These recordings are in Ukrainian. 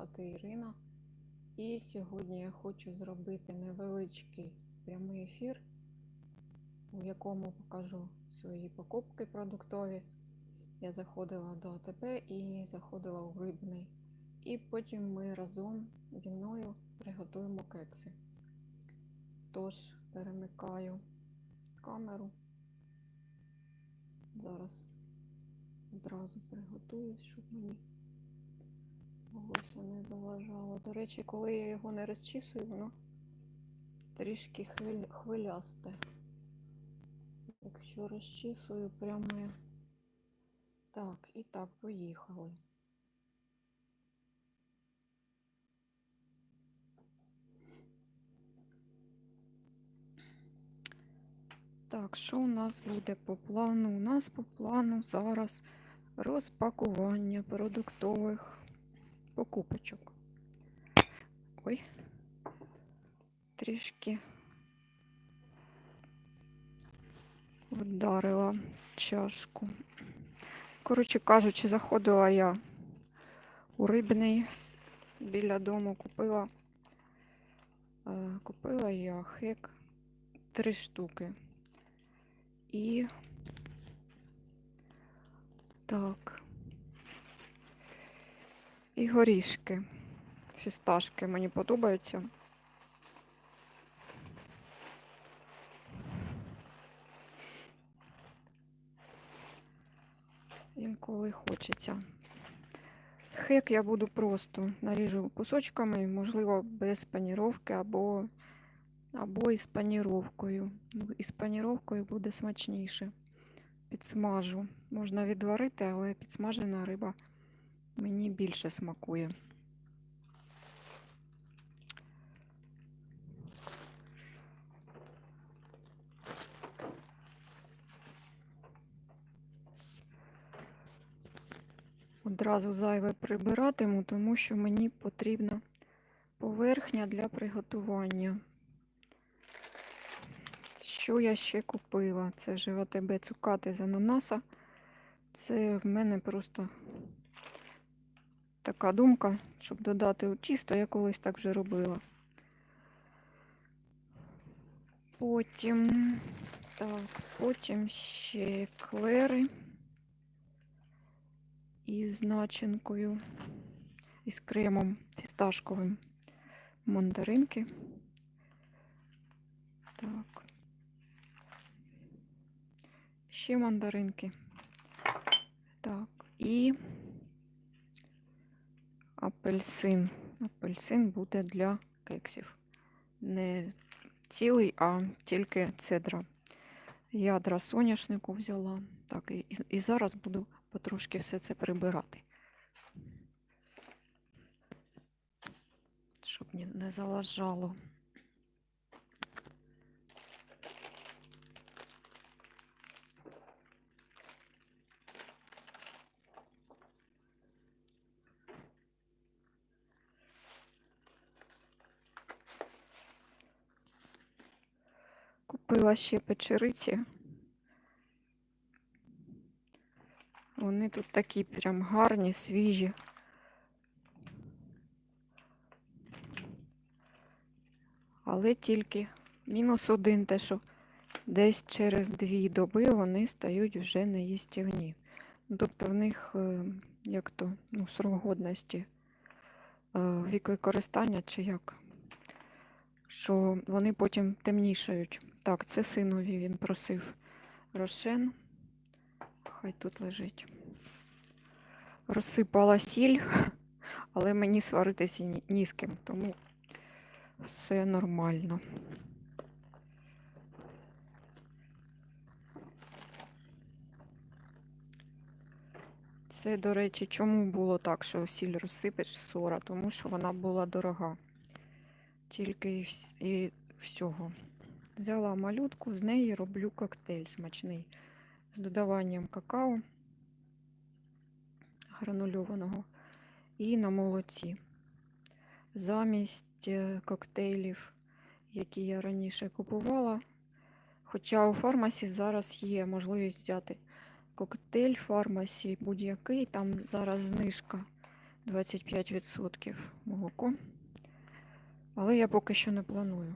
звати Ірина. І сьогодні я хочу зробити невеличкий прямий ефір, у якому покажу свої покупки продуктові. Я заходила до АТБ і заходила у рибний. І потім ми разом зі мною приготуємо кекси. Тож перемикаю камеру. Зараз одразу приготуюсь, щоб мені волосся не заважало. До речі, коли я його не розчісую, воно трішки хвиль... хвилясте. Якщо розчісую прямо. Так, і так, поїхали. Так, що у нас буде по плану? У нас по плану зараз розпакування продуктових покупочок. Ой, трішки вдарила чашку. Коротше кажучи, заходила я у рибний біля дому, купила, е, купила я хек три штуки. І так. І горішки. Фісташки мені подобаються. Інколи хочеться. Хек я буду просто наріжу кусочками, можливо, без паніровки або, або із паніровкою. Ну, Із паніровкою буде смачніше. Підсмажу. Можна відварити, але підсмажена риба мені більше смакує. Одразу зайве прибиратиму, тому що мені потрібна поверхня для приготування. Що я ще купила? Це ж в АТБ цукати з ананаса. Це в мене просто така думка, щоб додати у тісто, я колись так вже робила. Потім, так, потім ще клери із начинкою, із кремом фісташковим мандаринки. Так. Ще мандаринки. Так, і апельсин. Апельсин буде для кексів. Не цілий, а тільки цедра. Ядра соняшнику взяла. Так, і, і зараз буду потрошки все це прибирати. Щоб ні- не заважало. Купила ще печериці. Вони тут такі прям гарні, свіжі. Але тільки мінус один, те, що десь через дві доби вони стають вже неїстівні. Тобто в них е, як то ну, срок годності, е, вік використання чи як, що вони потім темнішають. Так, це синові він просив рошен. Хай тут лежить. Розсипала сіль, але мені сваритися ні, з ким, тому все нормально. Це, до речі, чому було так, що сіль розсипеш сора? Тому що вона була дорога. Тільки і всього. Взяла малютку, з неї роблю коктейль смачний з додаванням какао гранульованого і на молоці. Замість е, коктейлів, які я раніше купувала. Хоча у фармасі зараз є можливість взяти коктейль фармасі будь-який, там зараз знижка 25% молоко. Але я поки що не планую.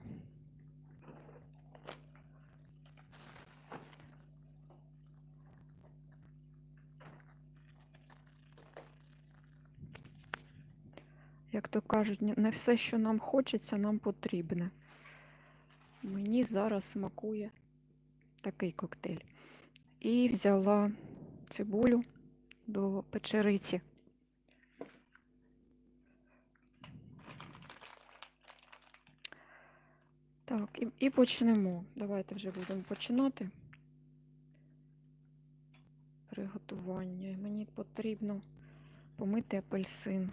Як то кажуть, не все, що нам хочеться, нам потрібне. Мені зараз смакує такий коктейль. І взяла цибулю до печериці. Так, і, і почнемо. Давайте вже будемо починати приготування. Мені потрібно помити апельсин.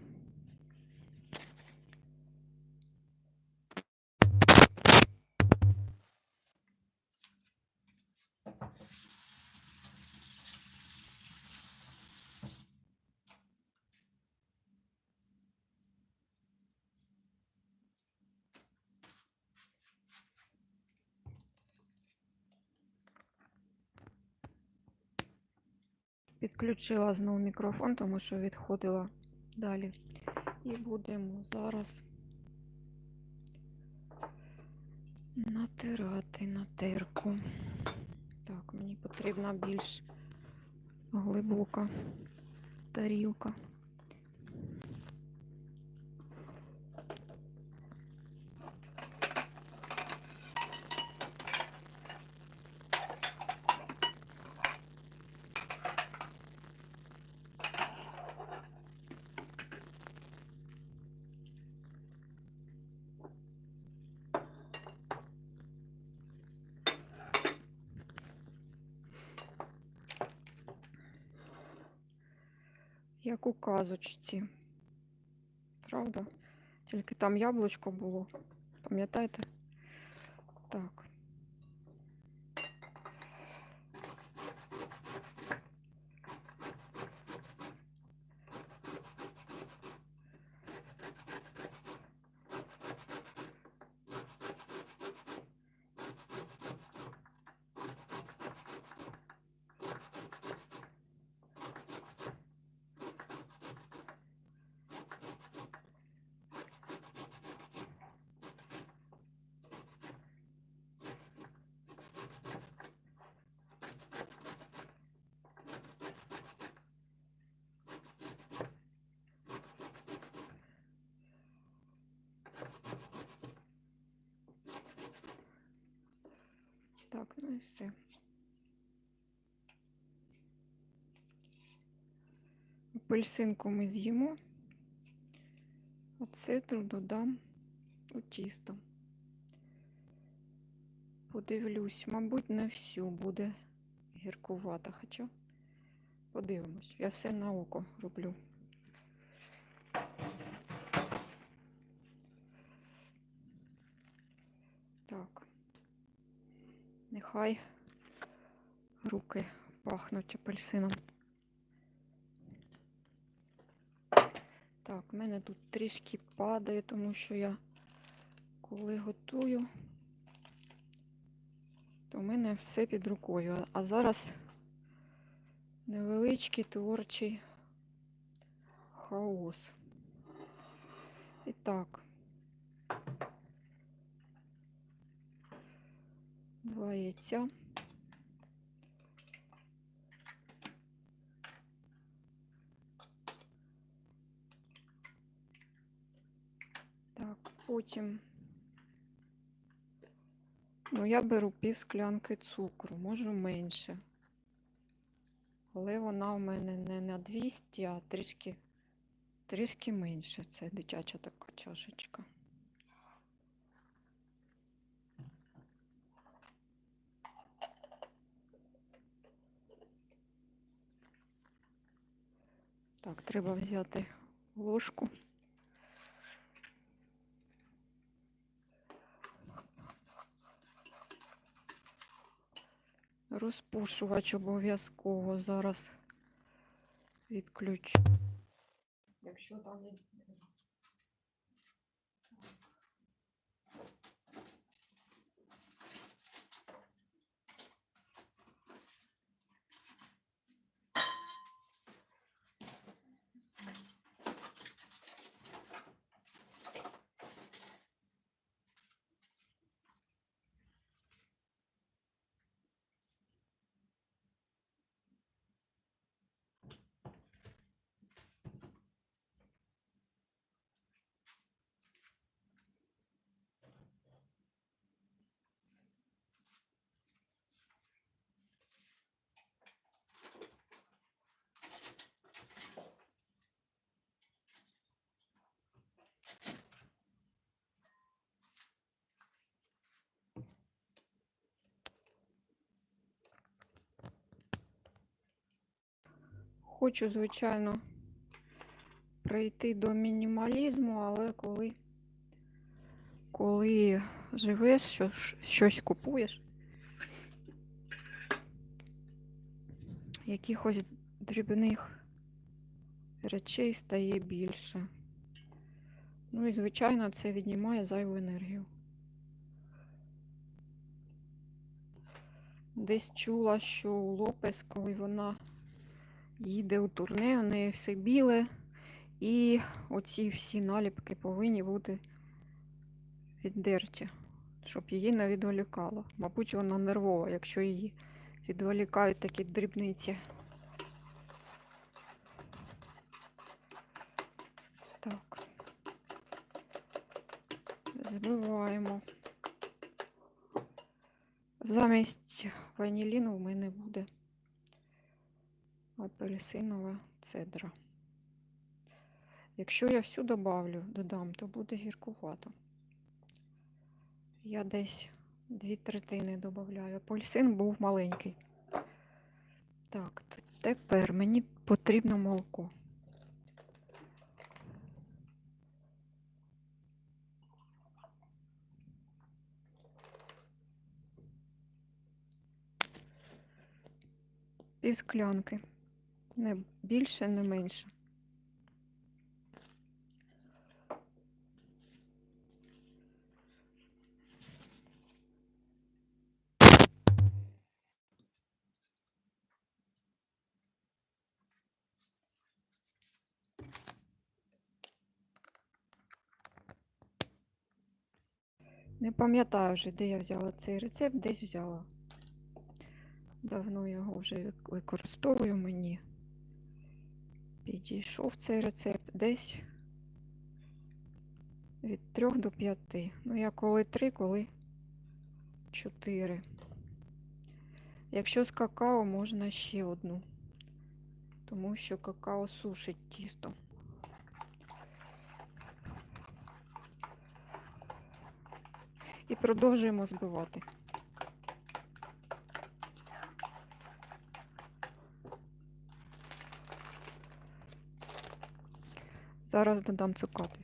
Підключила знову мікрофон, тому що відходила далі. І будемо зараз натирати на терку. Так, мені потрібна більш глибока тарілка. Як у казочці. Правда? Тільки там яблучко було. Пам'ятаєте? Так. Так, ну і все. Апельсинку ми з'їмо, а цедру додам у тісто. Подивлюсь, мабуть, не всю буде гіркувата, хоча подивимось. Я все на око роблю. Так. Нехай руки пахнуть апельсином. Так, в мене тут трішки падає, тому що я коли готую, то в мене все під рукою. А зараз невеличкий творчий хаос. І так. Два яйця. Так, потім. Ну, я беру пів склянки цукру, можу менше. Але вона в мене не на 200, а трішки, трішки менше. Це дитяча така чашечка. Так, треба взяти ложку. Розпушувач обов'язково зараз відключу. Якщо там хочу, звичайно, прийти до мінімалізму, але коли, коли живеш, що, щось купуєш, якихось дрібних речей стає більше. Ну і, звичайно, це віднімає зайву енергію. Десь чула, що Лопес, коли вона їде у турне, у неї все біле, і оці всі наліпки повинні бути віддерті, щоб її не відволікало. Мабуть, вона нервова, якщо її відволікають такі дрібниці. Так. Збиваємо. Замість ваніліну в мене буде апельсинова цедра. Якщо я всю добавлю, додам, то буде гіркувато. Я десь дві третини додаю. Апельсин був маленький. Так, тепер мені потрібно молоко. Пів склянки. Не більше, не менше. Не пам'ятаю вже, де я взяла цей рецепт, десь взяла. Давно його вже використовую мені. Підійшов цей рецепт десь від 3 до 5. Ну, я коли 3, коли 4. Якщо з какао, можна ще одну, тому що какао сушить тісто. І продовжуємо збивати. Зараз додам цукати.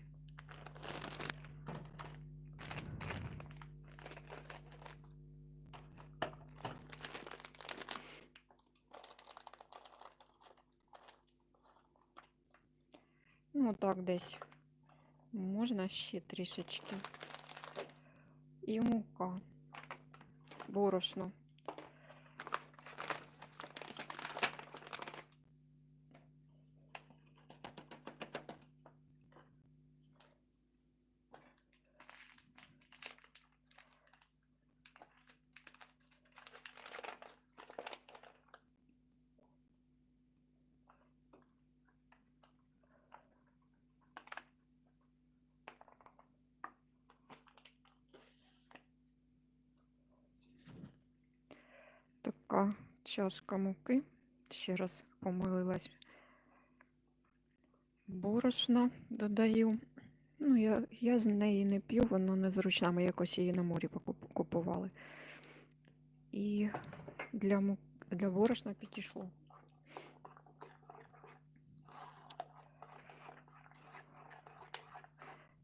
Ну, так десь. Можна ще трішечки. І мука. Борошно. Така чашка муки. Ще раз помилилась. Борошна додаю. Ну, я, я з неї не п'ю, вона незручна. Ми якось її на морі купували. І для, му- для борошна підійшло.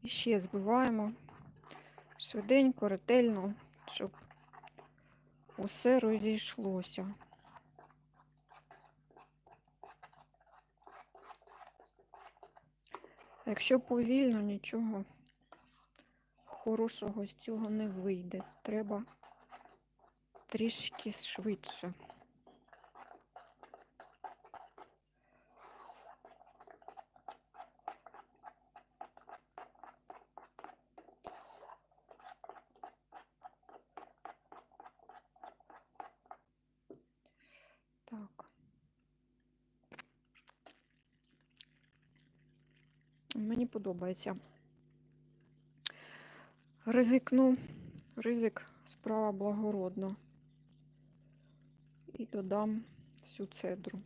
І ще збиваємо швиденько, ретельно, щоб усе розійшлося. Якщо повільно, нічого хорошого з цього не вийде. Треба трішки швидше. Так. Подобається. Ризикну. Ризик справа благородна. І додам всю цедру.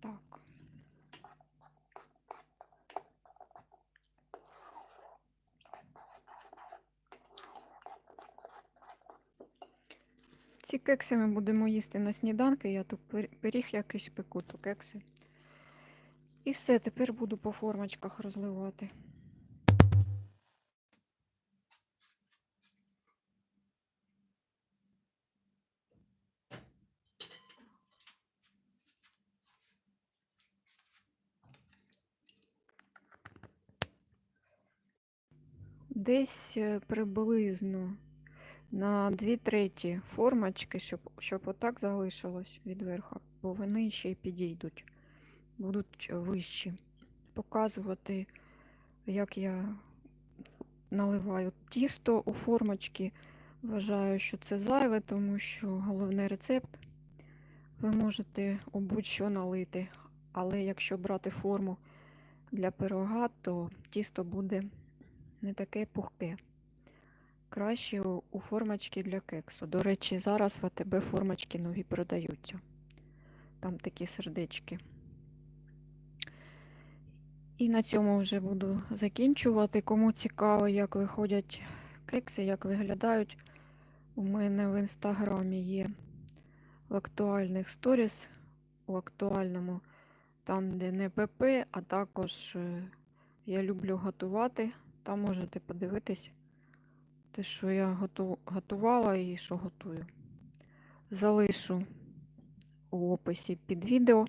Так. Ці кекси ми будемо їсти на сніданки. Я тут пир- пиріг якийсь пеку, то кекси. І все, тепер буду по формочках розливати. Десь е, приблизно на 2 треті формочки, щоб, щоб отак залишилось від верха, бо вони ще й підійдуть, будуть вищі. Показувати, як я наливаю тісто у формочки. Вважаю, що це зайве, тому що головний рецепт ви можете у будь-що налити. Але якщо брати форму для пирога, то тісто буде не таке пухке. Краще у формочки для кексу. До речі, зараз в АТБ формочки нові продаються. Там такі сердечки. І на цьому вже буду закінчувати. Кому цікаво, як виходять кекси, як виглядають, у мене в інстаграмі є в актуальних сторіс, у актуальному, там, де не ПП, а також е, я люблю готувати. Там можете подивитись те, що я готу- готувала і що готую. Залишу у описі під відео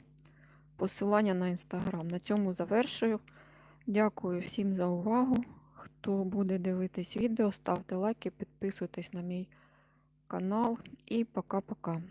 посилання на інстаграм. На цьому завершую. Дякую всім за увагу. Хто буде дивитись відео, ставте лайки, підписуйтесь на мій канал і пока-пока.